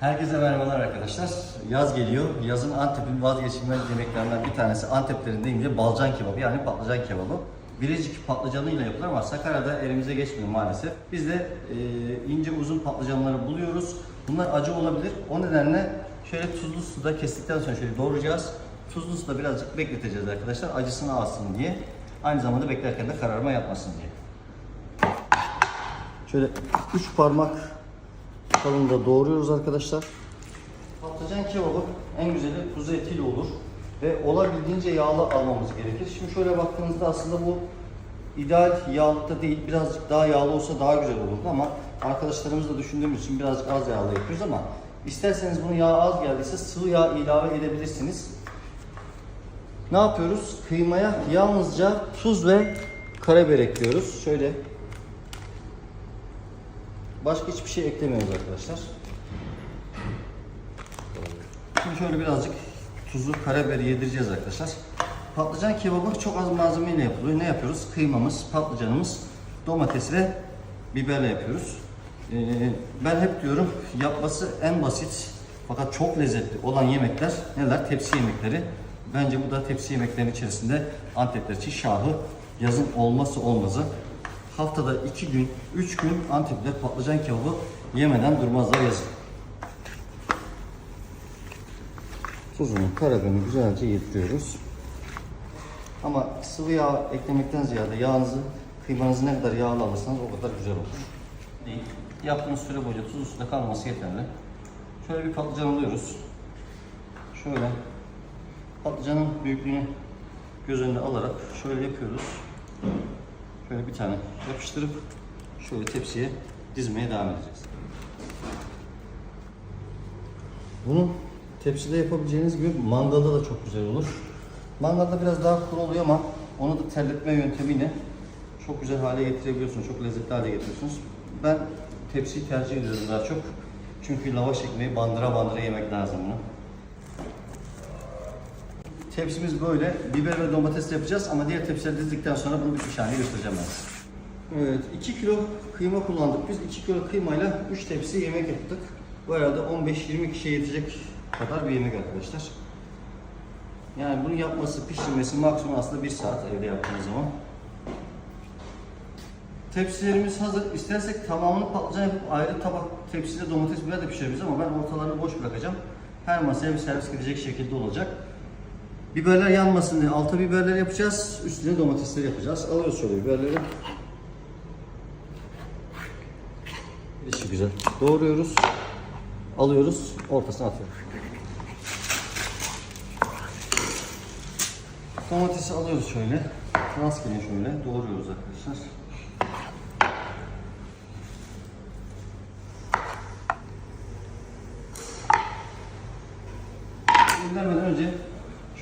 Herkese merhabalar arkadaşlar. Yaz geliyor. Yazın Antep'in vazgeçilmez yemeklerinden bir tanesi Anteplerin deyince balcan kebabı yani patlıcan kebabı. Birecik patlıcanıyla yapılır ama Sakarya'da elimize geçmiyor maalesef. Biz de e, ince uzun patlıcanları buluyoruz. Bunlar acı olabilir. O nedenle şöyle tuzlu suda kestikten sonra şöyle doğrayacağız. Tuzlu suda birazcık bekleteceğiz arkadaşlar acısını alsın diye. Aynı zamanda beklerken de kararma yapmasın diye. Şöyle 3 parmak kalınlıkta doğruyoruz arkadaşlar. Patlıcan kebabı en güzeli kuzu etiyle olur ve olabildiğince yağlı almamız gerekir. Şimdi şöyle baktığınızda aslında bu ideal yağlıkta değil, birazcık daha yağlı olsa daha güzel olurdu ama arkadaşlarımız da düşündüğümüz için birazcık az yağlı yapıyoruz ama isterseniz bunu yağ az geldiyse sıvı yağ ilave edebilirsiniz. Ne yapıyoruz? Kıymaya yalnızca tuz ve karabiber ekliyoruz. Şöyle Başka hiçbir şey eklemiyoruz arkadaşlar. Şimdi şöyle birazcık tuzu, karabiberi yedireceğiz arkadaşlar. Patlıcan kebabı çok az malzemeyle yapılıyor. Ne yapıyoruz? Kıymamız, patlıcanımız, domates ve biberle yapıyoruz. Ee, ben hep diyorum yapması en basit fakat çok lezzetli olan yemekler neler? Tepsi yemekleri. Bence bu da tepsi yemeklerinin içerisinde Antepler için şahı, yazın olmazsa olmazı. Haftada iki gün, üç gün Antep'te patlıcan kebabı yemeden durmazlar yazın. Tuzunu, karabiberini güzelce yediriyoruz. Ama sıvı yağ eklemekten ziyade yağınızı, kıymanızı ne kadar yağlı alırsanız o kadar güzel olur. Değil. Yaptığınız süre boyunca tuzlu suda kalması yeterli. Şöyle bir patlıcan alıyoruz. Şöyle patlıcanın büyüklüğünü göz önüne alarak şöyle yapıyoruz. Şöyle bir tane yapıştırıp şöyle tepsiye dizmeye devam edeceğiz. Bunu tepside yapabileceğiniz gibi mangalda da çok güzel olur. Mangalda biraz daha kuru oluyor ama onu da terletme yöntemiyle çok güzel hale getirebiliyorsunuz. Çok lezzetli hale getiriyorsunuz. Ben tepsiyi tercih ediyorum daha çok. Çünkü lavaş ekmeği bandıra bandıra yemek lazım bunu. Tepsimiz böyle. Biber ve domates yapacağız ama diğer tepsileri dizdikten sonra bunu bir hale göstereceğim ben size. Evet, 2 kilo kıyma kullandık. Biz 2 kilo kıymayla 3 tepsi yemek yaptık. Bu arada 15-20 kişiye yetecek kadar bir yemek arkadaşlar. Yani bunu yapması, pişirmesi maksimum aslında 1 saat evde yaptığınız zaman. Tepsilerimiz hazır. İstersek tamamını patlıcan yapıp ayrı tabak tepside domates biber de pişirebiliriz ama ben ortalarını boş bırakacağım. Her masaya bir servis gidecek şekilde olacak. Biberler yanmasın diye alta biberler yapacağız. Üstüne domatesleri yapacağız. Alıyoruz şöyle biberleri. İçi güzel. Doğruyoruz. Alıyoruz. Ortasına atıyoruz. Domatesi alıyoruz şöyle. Rastgele şöyle doğruyoruz arkadaşlar.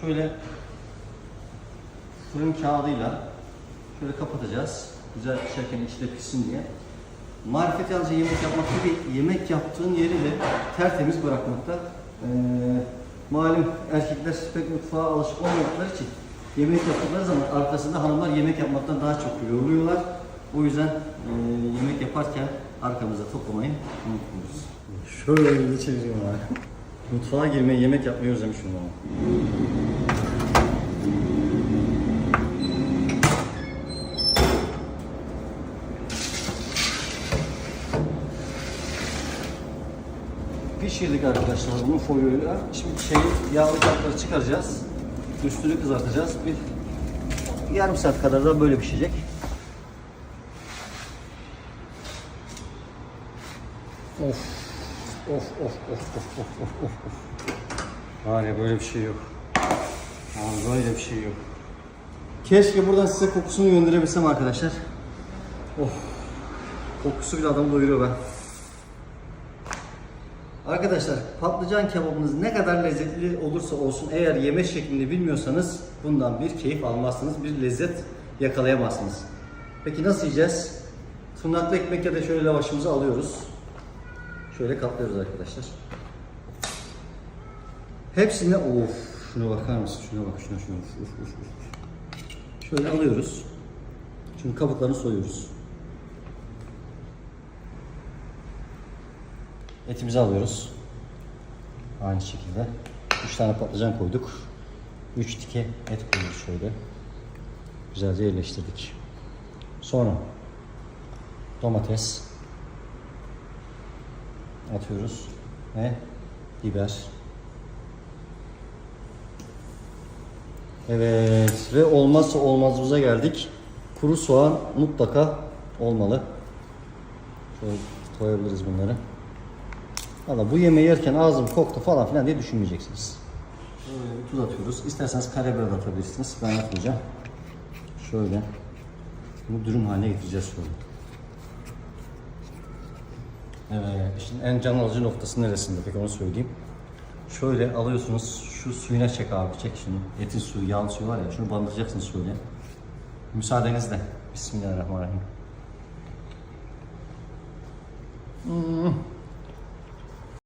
Şöyle fırın kağıdıyla şöyle kapatacağız. Güzel pişerken içi de pişsin diye. Marifet yalnızca yemek yapmakta değil, yemek yaptığın yeri de tertemiz bırakmakta. Ee, malum erkekler pek mutfağa alışık olmadıkları için yemek yaptıkları zaman arkasında hanımlar yemek yapmaktan daha çok yoruluyorlar. O yüzden e, yemek yaparken arkamıza toplamayı unutmuyoruz. Şöyle çeviriyorum abi. Mutfağa girmeyi, yemek yapmayı özlemişim ama. Pişirdik arkadaşlar bunu folyoyla. Şimdi şeyi yağlı katları çıkaracağız. Üstünü kızartacağız. Bir yarım saat kadar da böyle pişecek. Of. Of of of of of of of. Var ya böyle bir şey yok. Abi böyle bir şey yok. Keşke buradan size kokusunu gönderebilsem arkadaşlar. Of. Kokusu bile adamı doyuruyor ben. Arkadaşlar patlıcan kebabınız ne kadar lezzetli olursa olsun eğer yeme şeklini bilmiyorsanız bundan bir keyif almazsınız, bir lezzet yakalayamazsınız. Peki nasıl yiyeceğiz? Tırnaklı ekmek ya da şöyle lavaşımızı alıyoruz. Şöyle katlıyoruz arkadaşlar. Hepsine of şuna bakar mısın? Şuna bak şuna şuna. Uf, uf, uf, uf. Şöyle alıyoruz. Şimdi kabuklarını soyuyoruz. Etimizi alıyoruz. Aynı şekilde 3 tane patlıcan koyduk. 3 tike et koyduk şöyle. Güzelce yerleştirdik. Sonra domates atıyoruz ve biber. Evet ve olmazsa olmazımıza geldik. Kuru soğan mutlaka olmalı. Şöyle koyabiliriz bunları. Valla bu yemeği yerken ağzım koktu falan filan diye düşünmeyeceksiniz. Şöyle bir tuz atıyoruz. İsterseniz karabiber atabilirsiniz. Ben atmayacağım. Şöyle. Bunu dürüm haline getireceğiz şöyle. Evet, işin en can alıcı noktası neresinde peki onu söyleyeyim. Şöyle alıyorsunuz, şu suyuna çek abi, çek şunu. Etin suyu, yağın suyu var ya, şunu bandıracaksınız şöyle. Müsaadenizle. Bismillahirrahmanirrahim. Hmm.